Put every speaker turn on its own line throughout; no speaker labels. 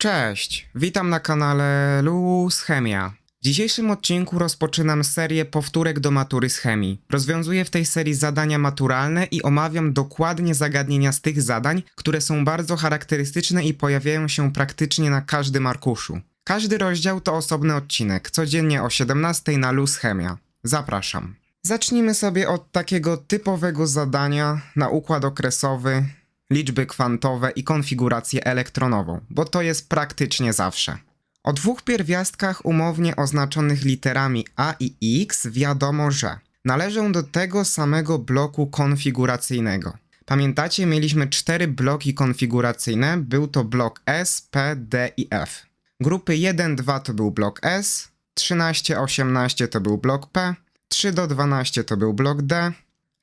Cześć, witam na kanale Luz Chemia. W dzisiejszym odcinku rozpoczynam serię powtórek do matury z chemii. Rozwiązuję w tej serii zadania maturalne i omawiam dokładnie zagadnienia z tych zadań, które są bardzo charakterystyczne i pojawiają się praktycznie na każdym arkuszu. Każdy rozdział to osobny odcinek, codziennie o 17 na Luz Chemia. Zapraszam. Zacznijmy sobie od takiego typowego zadania na układ okresowy, liczby kwantowe i konfigurację elektronową, bo to jest praktycznie zawsze. O dwóch pierwiastkach umownie oznaczonych literami A i X wiadomo, że należą do tego samego bloku konfiguracyjnego. Pamiętacie, mieliśmy cztery bloki konfiguracyjne, był to blok S, P, D i F. Grupy 1, 2 to był blok S, 13, 18 to był blok P, 3 do 12 to był blok D,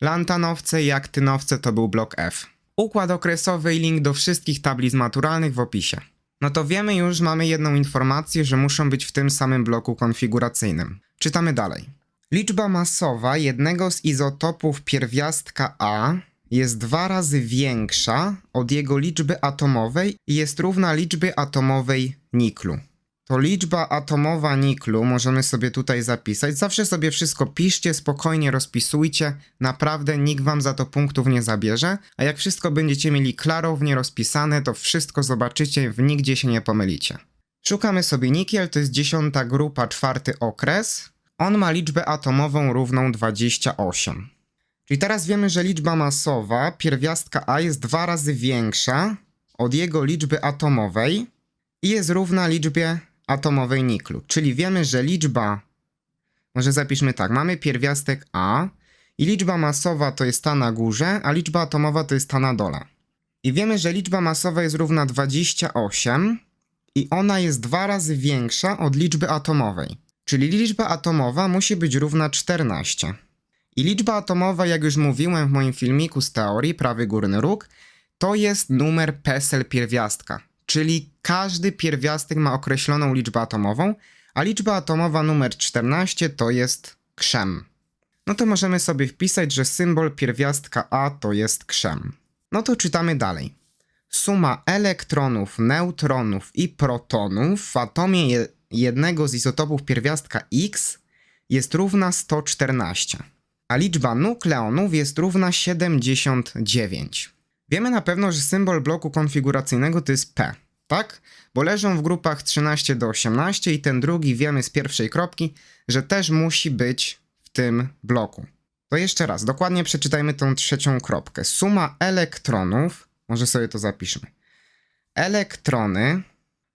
lantanowce i aktynowce to był blok F. Układ okresowy i link do wszystkich tablic maturalnych w opisie. No to wiemy już, mamy jedną informację, że muszą być w tym samym bloku konfiguracyjnym. Czytamy dalej. Liczba masowa jednego z izotopów pierwiastka A jest dwa razy większa od jego liczby atomowej i jest równa liczbie atomowej niklu. To liczba atomowa niklu możemy sobie tutaj zapisać. Zawsze sobie wszystko piszcie, spokojnie rozpisujcie. Naprawdę nikt wam za to punktów nie zabierze. A jak wszystko będziecie mieli klarownie rozpisane, to wszystko zobaczycie, w nigdzie się nie pomylicie. Szukamy sobie nikiel, to jest dziesiąta grupa, czwarty okres. On ma liczbę atomową równą 28. Czyli teraz wiemy, że liczba masowa pierwiastka A jest dwa razy większa od jego liczby atomowej i jest równa liczbie atomowej niklu. Czyli wiemy, że liczba, może zapiszmy tak, mamy pierwiastek A i liczba masowa to jest ta na górze, a liczba atomowa to jest ta na dole. I wiemy, że liczba masowa jest równa 28 i ona jest dwa razy większa od liczby atomowej. Czyli liczba atomowa musi być równa 14. I liczba atomowa, jak już mówiłem w moim filmiku z teorii, prawy górny róg, to jest numer PESEL pierwiastka. Czyli każdy pierwiastek ma określoną liczbę atomową, a liczba atomowa numer 14 to jest krzem. No to możemy sobie wpisać, że symbol pierwiastka A to jest krzem. No to czytamy dalej. Suma elektronów, neutronów i protonów w atomie je- jednego z izotopów pierwiastka X jest równa 114, a liczba nukleonów jest równa 79. Wiemy na pewno, że symbol bloku konfiguracyjnego to jest P, tak? Bo leżą w grupach 13 do 18 i ten drugi wiemy z pierwszej kropki, że też musi być w tym bloku. To jeszcze raz, dokładnie przeczytajmy tą trzecią kropkę. Suma elektronów, może sobie to zapiszmy. Elektrony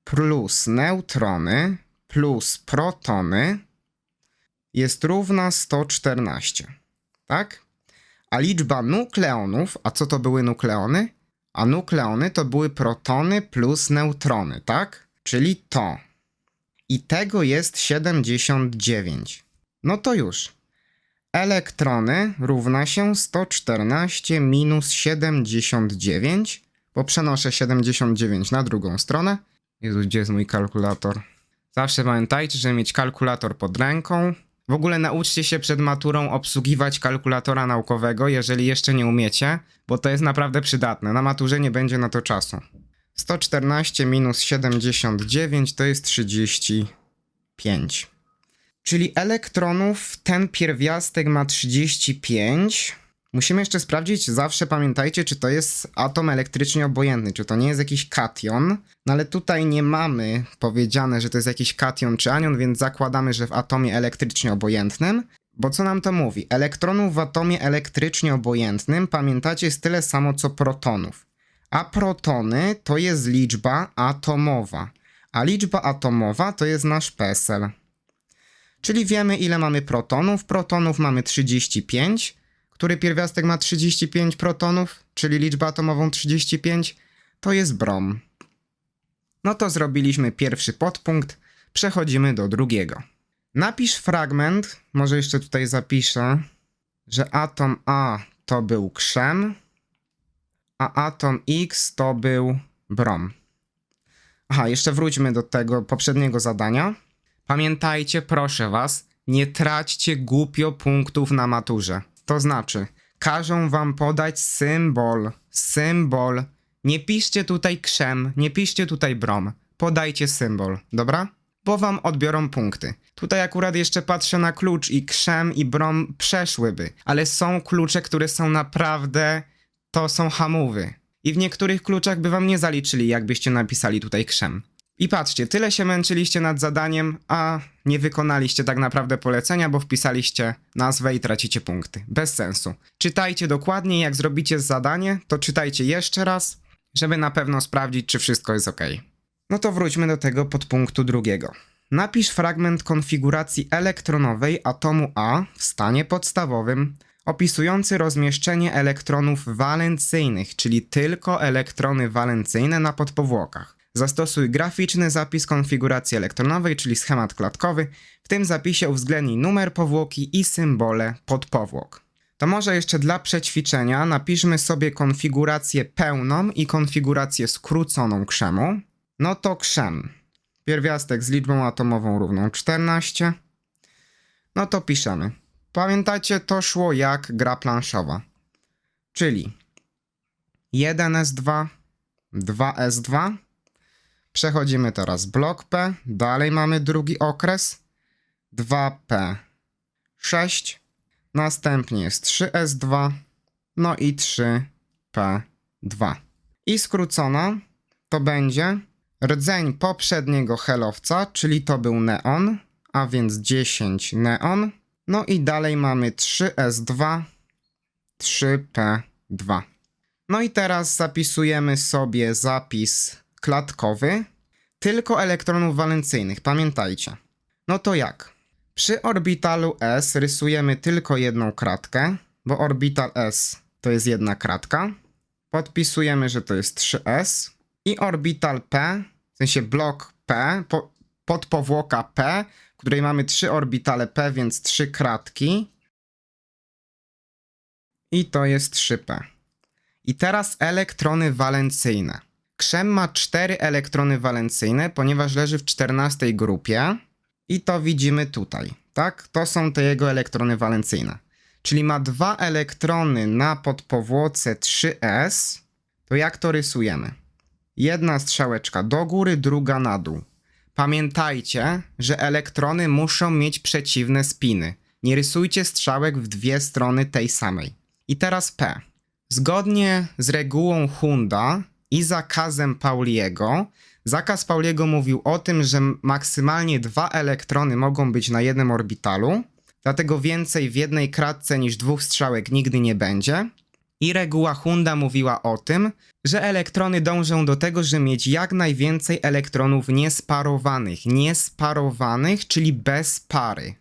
plus neutrony plus protony jest równa 114. Tak? A liczba nukleonów, a co to były nukleony? A nukleony to były protony plus neutrony, tak? Czyli to. I tego jest 79. No to już. Elektrony równa się 114 minus 79, bo przenoszę 79 na drugą stronę. Jezu, gdzie jest mój kalkulator? Zawsze pamiętajcie, żeby mieć kalkulator pod ręką. W ogóle nauczcie się przed maturą obsługiwać kalkulatora naukowego, jeżeli jeszcze nie umiecie, bo to jest naprawdę przydatne. Na maturze nie będzie na to czasu. 114 minus 79 to jest 35. Czyli elektronów ten pierwiastek ma 35. Musimy jeszcze sprawdzić, zawsze pamiętajcie, czy to jest atom elektrycznie obojętny, czy to nie jest jakiś kation. No ale tutaj nie mamy powiedziane, że to jest jakiś kation czy anion, więc zakładamy, że w atomie elektrycznie obojętnym. Bo co nam to mówi? Elektronów w atomie elektrycznie obojętnym, pamiętacie, jest tyle samo co protonów. A protony to jest liczba atomowa. A liczba atomowa to jest nasz PESEL. Czyli wiemy, ile mamy protonów. Protonów mamy 35. Który pierwiastek ma 35 protonów, czyli liczbę atomową 35, to jest brom. No to zrobiliśmy pierwszy podpunkt, przechodzimy do drugiego. Napisz fragment, może jeszcze tutaj zapiszę, że atom A to był krzem, a atom X to był brom. Aha, jeszcze wróćmy do tego poprzedniego zadania. Pamiętajcie, proszę was, nie traćcie głupio punktów na maturze. To znaczy, każą wam podać symbol, symbol. Nie piszcie tutaj krzem, nie piszcie tutaj brom. podajcie symbol, dobra? Bo wam odbiorą punkty. Tutaj akurat jeszcze patrzę na klucz i krzem i brom przeszłyby, ale są klucze, które są naprawdę, to są hamówy. I w niektórych kluczach by wam nie zaliczyli, jakbyście napisali tutaj krzem. I patrzcie, tyle się męczyliście nad zadaniem, a nie wykonaliście tak naprawdę polecenia, bo wpisaliście nazwę i tracicie punkty. Bez sensu. Czytajcie dokładnie, jak zrobicie zadanie, to czytajcie jeszcze raz, żeby na pewno sprawdzić, czy wszystko jest ok. No to wróćmy do tego podpunktu drugiego. Napisz fragment konfiguracji elektronowej atomu A w stanie podstawowym, opisujący rozmieszczenie elektronów walencyjnych, czyli tylko elektrony walencyjne na podpowłokach. Zastosuj graficzny zapis konfiguracji elektronowej, czyli schemat klatkowy. W tym zapisie uwzględnij numer powłoki i symbole podpowłok. To może jeszcze dla przećwiczenia napiszmy sobie konfigurację pełną i konfigurację skróconą krzemu. No to krzem. Pierwiastek z liczbą atomową równą 14. No to piszemy. Pamiętacie, to szło jak gra planszowa. Czyli 1S2, 2S2. Przechodzimy teraz blok P. Dalej mamy drugi okres. 2P6. Następnie jest 3S2. No i 3P2. I skrócona to będzie rdzeń poprzedniego helowca, czyli to był neon, a więc 10 neon. No i dalej mamy 3S2, 3P2. No i teraz zapisujemy sobie zapis klatkowy, tylko elektronów walencyjnych, pamiętajcie. No to jak? Przy orbitalu S rysujemy tylko jedną kratkę, bo orbital S to jest jedna kratka. Podpisujemy, że to jest 3S. I orbital P, w sensie blok P, po, podpowłoka P, w której mamy trzy orbitale P, więc trzy kratki. I to jest 3P. I teraz elektrony walencyjne. Krzem ma 4 elektrony walencyjne, ponieważ leży w 14 grupie. I to widzimy tutaj, tak? To są te jego elektrony walencyjne. Czyli ma dwa elektrony na podpowłoce 3s. To jak to rysujemy? Jedna strzałeczka do góry, druga na dół. Pamiętajcie, że elektrony muszą mieć przeciwne spiny. Nie rysujcie strzałek w dwie strony tej samej. I teraz P. Zgodnie z regułą Hunda i zakazem Pauliego, zakaz Pauliego mówił o tym, że maksymalnie dwa elektrony mogą być na jednym orbitalu, dlatego więcej w jednej kratce niż dwóch strzałek nigdy nie będzie. I reguła Hunda mówiła o tym, że elektrony dążą do tego, żeby mieć jak najwięcej elektronów niesparowanych. Niesparowanych, czyli bez pary.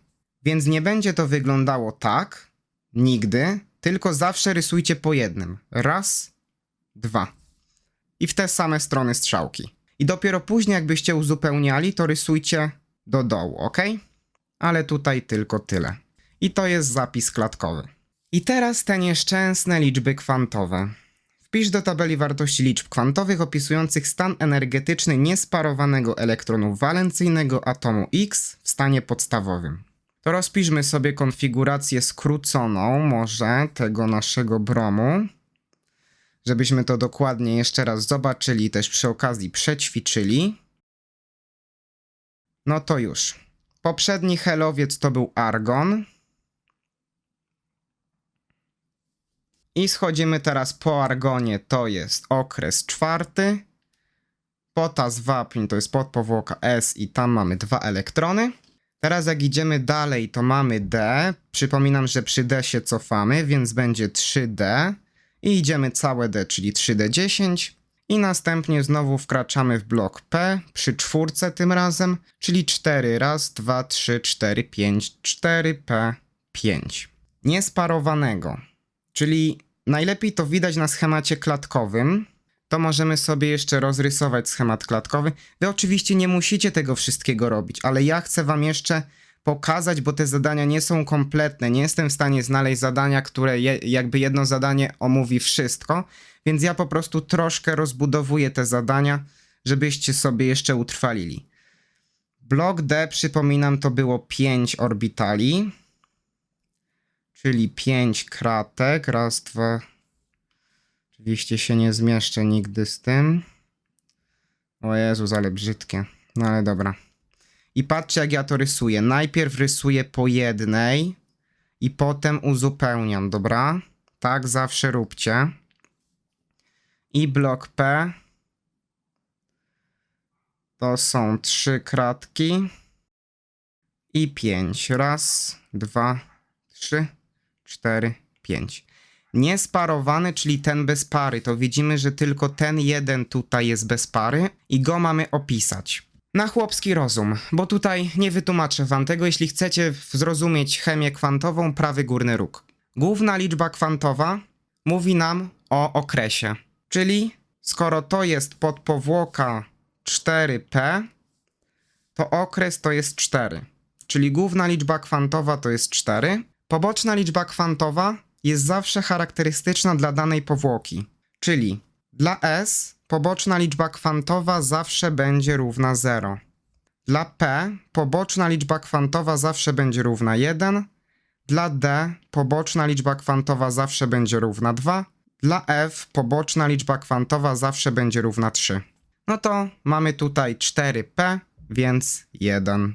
Więc nie będzie to wyglądało tak, nigdy, tylko zawsze rysujcie po jednym. Raz, dwa. I w te same strony strzałki. I dopiero później, jakbyście uzupełniali, to rysujcie do dołu, ok? Ale tutaj tylko tyle. I to jest zapis klatkowy. I teraz te nieszczęsne liczby kwantowe. Wpisz do tabeli wartości liczb kwantowych opisujących stan energetyczny niesparowanego elektronu walencyjnego atomu X w stanie podstawowym. To rozpiszmy sobie konfigurację skróconą, może tego naszego bromu, żebyśmy to dokładnie jeszcze raz zobaczyli, też przy okazji przećwiczyli. No to już. Poprzedni helowiec to był argon. I schodzimy teraz po argonie, to jest okres czwarty. Potas wapń to jest podpowłoka S i tam mamy dwa elektrony. Teraz jak idziemy dalej, to mamy D. Przypominam, że przy D się cofamy, więc będzie 3D. I idziemy całe D, czyli 3D10. I następnie znowu wkraczamy w blok P, przy czwórce tym razem, czyli 4, raz, 2, 3, 4, 5, 4P, 5. Niesparowanego, czyli najlepiej to widać na schemacie klatkowym, to możemy sobie jeszcze rozrysować schemat klatkowy. Wy oczywiście nie musicie tego wszystkiego robić, ale ja chcę wam jeszcze pokazać, bo te zadania nie są kompletne. Nie jestem w stanie znaleźć zadania, które je, jakby jedno zadanie omówi wszystko, więc ja po prostu troszkę rozbudowuję te zadania, żebyście sobie jeszcze utrwalili. Blok D, przypominam, to było 5 orbitali, czyli 5 kratek. Raz, dwa. Oczywiście się nie zmieszczę nigdy z tym. O Jezus, ale brzydkie. No ale dobra. I patrzcie, jak ja to rysuję. Najpierw rysuję po jednej i potem uzupełniam, dobra? Tak zawsze róbcie. I blok P to są trzy kratki i pięć. Raz, dwa, trzy, cztery, pięć. Niesparowany, czyli ten bez pary, to widzimy, że tylko ten jeden tutaj jest bez pary i go mamy opisać. Na chłopski rozum, bo tutaj nie wytłumaczę wam tego, jeśli chcecie zrozumieć chemię kwantową, prawy górny róg. Główna liczba kwantowa mówi nam o okresie, czyli skoro to jest podpowłoka 4p, to okres to jest 4. Czyli główna liczba kwantowa to jest 4. Poboczna liczba kwantowa jest zawsze charakterystyczna dla danej powłoki. Czyli dla S poboczna liczba kwantowa zawsze będzie równa 0. Dla P poboczna liczba kwantowa zawsze będzie równa 1. Dla D poboczna liczba kwantowa zawsze będzie równa 2. Dla F poboczna liczba kwantowa zawsze będzie równa 3. No to mamy tutaj 4p, więc 1.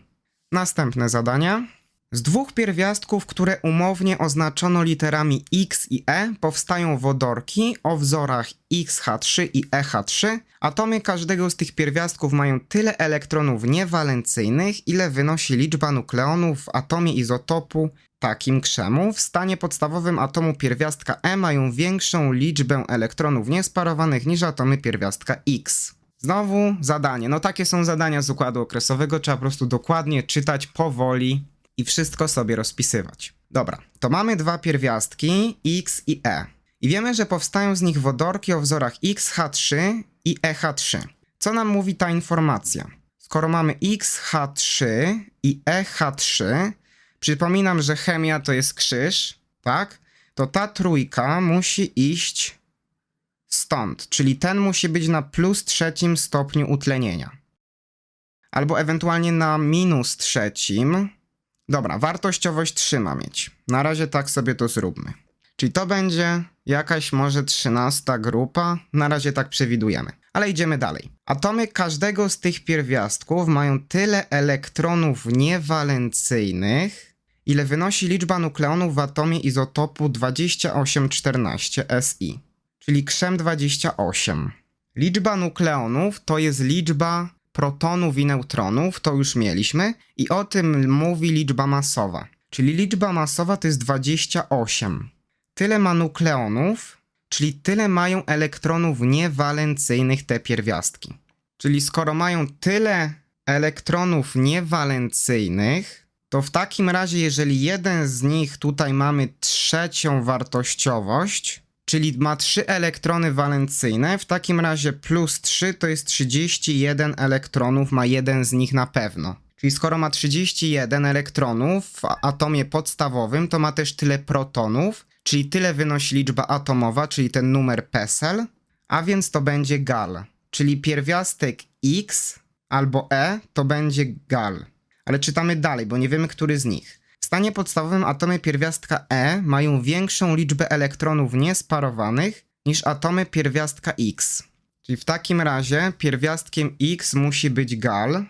Następne zadania. Z dwóch pierwiastków, które umownie oznaczono literami X i E, powstają wodorki o wzorach XH3 i EH3. Atomy każdego z tych pierwiastków mają tyle elektronów niewalencyjnych, ile wynosi liczba nukleonów w atomie izotopu takim krzemu. W stanie podstawowym atomu pierwiastka E mają większą liczbę elektronów niesparowanych niż atomy pierwiastka X. Znowu zadanie. No takie są zadania z układu okresowego, trzeba po prostu dokładnie czytać powoli i wszystko sobie rozpisywać. Dobra, to mamy dwa pierwiastki X i E. I wiemy, że powstają z nich wodorki o wzorach XH3 i EH3. Co nam mówi ta informacja? Skoro mamy XH3 i EH3, przypominam, że chemia to jest krzyż, tak? To ta trójka musi iść stąd, czyli ten musi być na plus trzecim stopniu utlenienia. Albo ewentualnie na minus trzecim. Dobra, wartościowość 3 ma mieć. Na razie tak sobie to zróbmy. Czyli to będzie jakaś może trzynasta grupa. Na razie tak przewidujemy. Ale idziemy dalej. Atomy każdego z tych pierwiastków mają tyle elektronów niewalencyjnych, ile wynosi liczba nukleonów w atomie izotopu 2814 Si czyli krzem 28. Liczba nukleonów to jest liczba protonów i neutronów, to już mieliśmy, i o tym mówi liczba masowa. Czyli liczba masowa to jest 28. Tyle ma nukleonów, czyli tyle mają elektronów niewalencyjnych te pierwiastki. Czyli skoro mają tyle elektronów niewalencyjnych, to w takim razie, jeżeli jeden z nich tutaj mamy trzecią wartościowość, czyli ma 3 elektrony walencyjne, w takim razie plus 3 to jest 31 elektronów, ma jeden z nich na pewno. Czyli skoro ma 31 elektronów w atomie podstawowym, to ma też tyle protonów, czyli tyle wynosi liczba atomowa, czyli ten numer PESEL, a więc to będzie gal. Czyli pierwiastek X albo E to będzie gal. Ale czytamy dalej, bo nie wiemy, który z nich. Stanie podstawowym atomy pierwiastka E mają większą liczbę elektronów niesparowanych niż atomy pierwiastka X. Czyli w takim razie pierwiastkiem X musi być gal,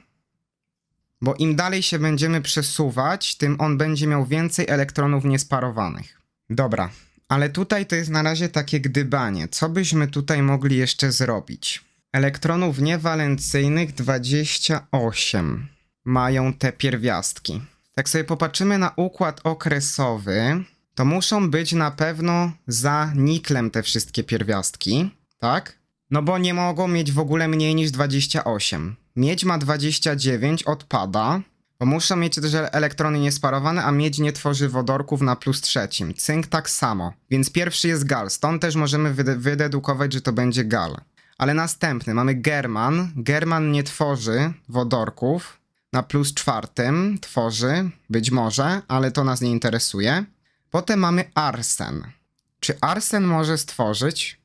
bo im dalej się będziemy przesuwać, tym on będzie miał więcej elektronów niesparowanych. Dobra, ale tutaj to jest na razie takie gdybanie. Co byśmy tutaj mogli jeszcze zrobić? Elektronów niewalencyjnych 28 mają te pierwiastki. Jak sobie popatrzymy na układ okresowy, to muszą być na pewno za niklem te wszystkie pierwiastki, tak? No bo nie mogą mieć w ogóle mniej niż 28. Miedź ma 29, odpada, bo muszą mieć też elektrony niesparowane, a miedź nie tworzy wodorków na plus trzecim. Cynk tak samo. Więc pierwszy jest gal, stąd też możemy wyde- wydedukować, że to będzie gal. Ale następny mamy german. German nie tworzy wodorków, na plus czwartym tworzy, być może, ale to nas nie interesuje. Potem mamy arsen. Czy arsen może stworzyć?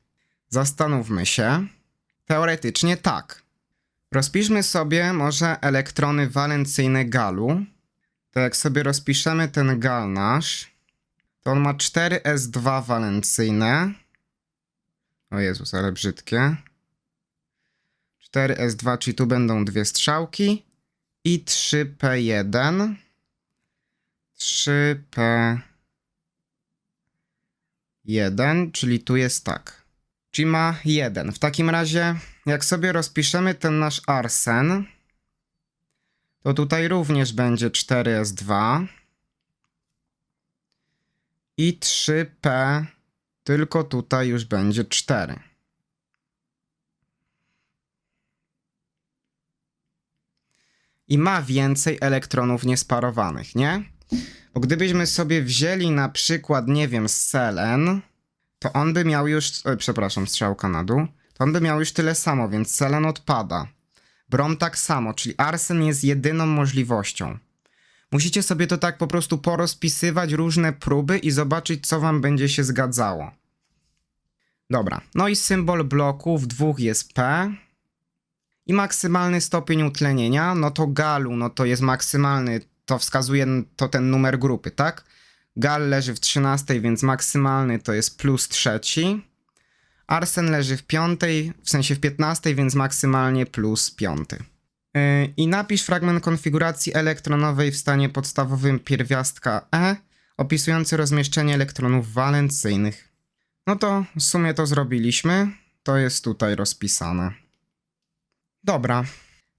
Zastanówmy się. Teoretycznie tak. Rozpiszmy sobie może elektrony walencyjne galu. To jak sobie rozpiszemy ten gal nasz, to on ma 4s2 walencyjne. O Jezus, ale brzydkie. 4S2, czyli tu będą dwie strzałki. I 3P1. 3P1, czyli tu jest tak. Czyli ma 1. W takim razie, jak sobie rozpiszemy ten nasz arsen, to tutaj również będzie 4S2 i 3P, tylko tutaj już będzie 4. I ma więcej elektronów niesparowanych, nie? Bo gdybyśmy sobie wzięli na przykład, nie wiem, selen, to on by miał już, e, przepraszam, strzałka na dół, to on by miał już tyle samo, więc selen odpada. Brom tak samo, czyli arsen jest jedyną możliwością. Musicie sobie to tak po prostu porozpisywać, różne próby i zobaczyć, co wam będzie się zgadzało. Dobra, no i symbol bloku w dwóch jest P. I maksymalny stopień utlenienia, no to galu, no to jest maksymalny, to wskazuje to ten numer grupy, tak? Gal leży w 13, więc maksymalny to jest plus trzeci. Arsen leży w piątej, w sensie w 15, więc maksymalnie plus piąty. Yy, I napisz fragment konfiguracji elektronowej w stanie podstawowym pierwiastka E, opisujący rozmieszczenie elektronów walencyjnych. No to w sumie to zrobiliśmy. To jest tutaj rozpisane. Dobra.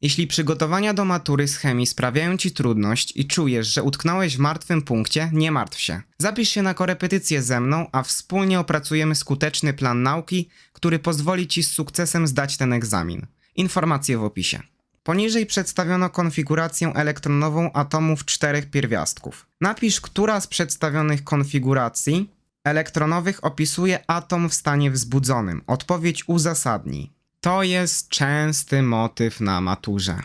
Jeśli przygotowania do matury z chemii sprawiają ci trudność i czujesz, że utknąłeś w martwym punkcie, nie martw się. Zapisz się na korepetycję ze mną, a wspólnie opracujemy skuteczny plan nauki, który pozwoli ci z sukcesem zdać ten egzamin. Informacje w opisie. Poniżej przedstawiono konfigurację elektronową atomów czterech pierwiastków. Napisz, która z przedstawionych konfiguracji elektronowych opisuje atom w stanie wzbudzonym. Odpowiedź uzasadnij. To jest częsty motyw na maturze.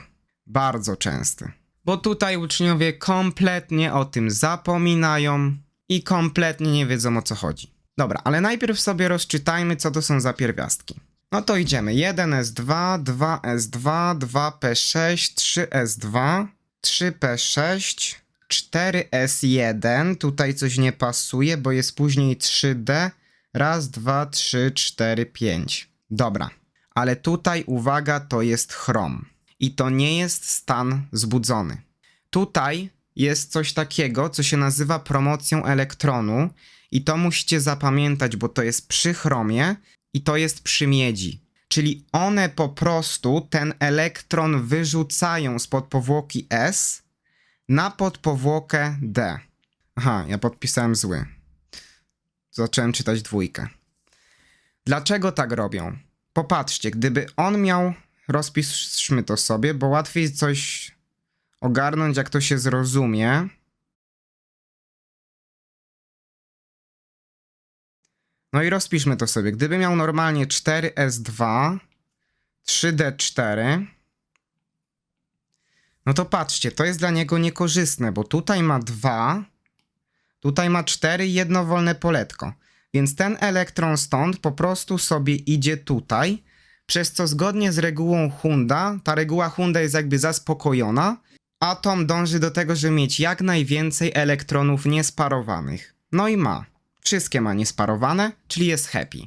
Bardzo częsty. Bo tutaj uczniowie kompletnie o tym zapominają i kompletnie nie wiedzą o co chodzi. Dobra, ale najpierw sobie rozczytajmy, co to są za pierwiastki. No to idziemy. 1S2, 2S2, 2P6, 3S2, 3P6, 4S1. Tutaj coś nie pasuje, bo jest później 3D. Raz, dwa, trzy, cztery, pięć. Dobra, ale tutaj uwaga, to jest chrom. I to nie jest stan zbudzony. Tutaj jest coś takiego, co się nazywa promocją elektronu, i to musicie zapamiętać, bo to jest przy chromie i to jest przy miedzi. Czyli one po prostu ten elektron wyrzucają z podpowłoki S na podpowłokę D. Aha, ja podpisałem zły. Zacząłem czytać dwójkę. Dlaczego tak robią? Popatrzcie, gdyby on miał, rozpiszmy to sobie, bo łatwiej coś ogarnąć, jak to się zrozumie. No i rozpiszmy to sobie. Gdyby miał normalnie 4S2, 3D4, no to patrzcie, to jest dla niego niekorzystne, bo tutaj ma 2, tutaj ma 4 i jedno wolne poletko. Więc ten elektron stąd po prostu sobie idzie tutaj, przez co zgodnie z regułą Hunda, ta reguła Hunda jest jakby zaspokojona, atom dąży do tego, żeby mieć jak najwięcej elektronów niesparowanych. No i ma. Wszystkie ma niesparowane, czyli jest happy.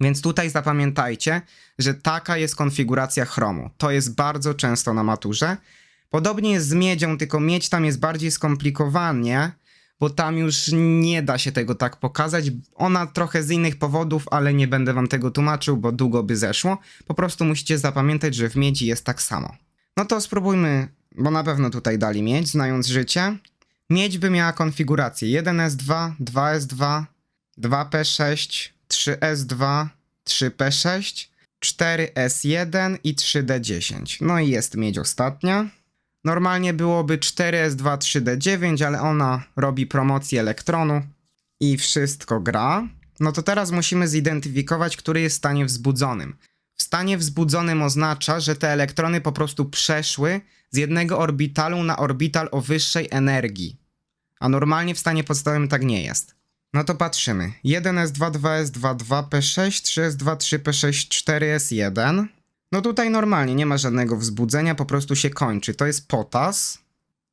Więc tutaj zapamiętajcie, że taka jest konfiguracja chromu. To jest bardzo często na maturze. Podobnie jest z miedzią, tylko miedź tam jest bardziej skomplikowanie, bo tam już nie da się tego tak pokazać. Ona trochę z innych powodów, ale nie będę wam tego tłumaczył, bo długo by zeszło. Po prostu musicie zapamiętać, że w miedzi jest tak samo. No to spróbujmy, bo na pewno tutaj dali miedź, znając życie. Miedź by miała konfigurację 1S2, 2S2, 2P6, 3S2, 3P6, 4S1 i 3D10. No i jest miedź ostatnia. Normalnie byłoby 4S2, 3D9, ale ona robi promocję elektronu i wszystko gra. No to teraz musimy zidentyfikować, który jest w stanie wzbudzonym. W stanie wzbudzonym oznacza, że te elektrony po prostu przeszły z jednego orbitalu na orbital o wyższej energii. A normalnie w stanie podstawowym tak nie jest. No to patrzymy. 1S2, 2S2, 2P6, 3S2, 3P6, 4S1. No tutaj normalnie nie ma żadnego wzbudzenia, po prostu się kończy. To jest potas.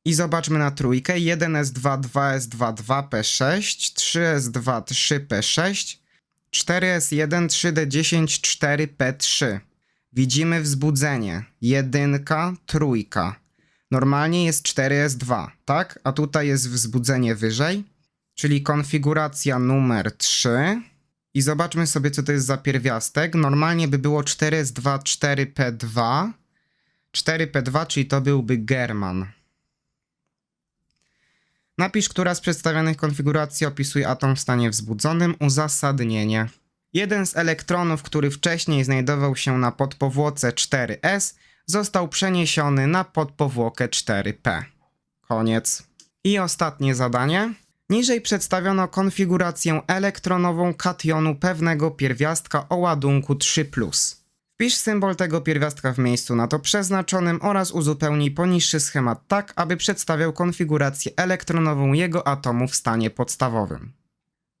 I zobaczmy na trójkę. 1S2, 2S2, 2P6, 3S2, 3P6, 4S1, 3D10, 4P3. widzimy wzbudzenie. Jedynka, trójka. Normalnie jest 4S2, tak? A tutaj jest wzbudzenie wyżej, czyli konfiguracja numer 3. I zobaczmy sobie, co to jest za pierwiastek. Normalnie by było 4S2, 4P2. 4P2, czyli to byłby German. Napisz, która z przedstawionych konfiguracji opisuje atom w stanie wzbudzonym. Uzasadnienie. Jeden z elektronów, który wcześniej znajdował się na podpowłoce 4S, został przeniesiony na podpowłokę 4P. Koniec. I ostatnie zadanie. Niżej przedstawiono konfigurację elektronową kationu pewnego pierwiastka o ładunku 3+. Wpisz symbol tego pierwiastka w miejscu na to przeznaczonym oraz uzupełnij poniższy schemat tak, aby przedstawiał konfigurację elektronową jego atomu w stanie podstawowym.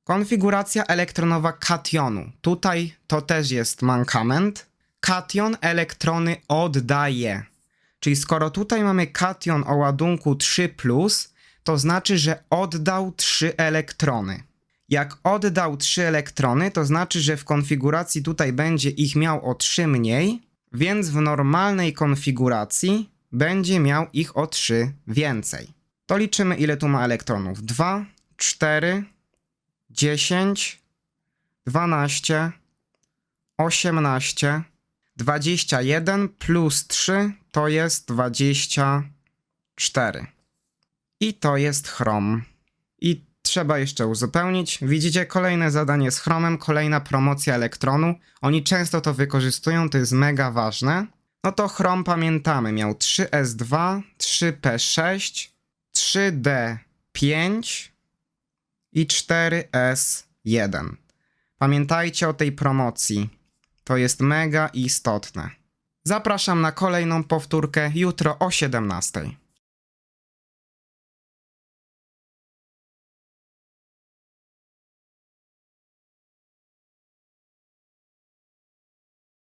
Konfiguracja elektronowa kationu. Tutaj to też jest mankament. Kation elektrony oddaje. Czyli skoro tutaj mamy kation o ładunku 3, to znaczy, że oddał 3 elektrony. Jak oddał 3 elektrony, to znaczy, że w konfiguracji tutaj będzie ich miał o 3 mniej, więc w normalnej konfiguracji będzie miał ich o 3 więcej. To liczymy, ile tu ma elektronów. 2, 4, 10, 12, 18, 21 plus 3 to jest 24. I to jest chrom. I trzeba jeszcze uzupełnić. Widzicie kolejne zadanie z chromem, kolejna promocja elektronu. Oni często to wykorzystują, to jest mega ważne. No to chrom pamiętamy, miał 3S2, 3P6, 3D5 i 4S1. Pamiętajcie o tej promocji. To jest mega istotne. Zapraszam na kolejną powtórkę jutro o 17.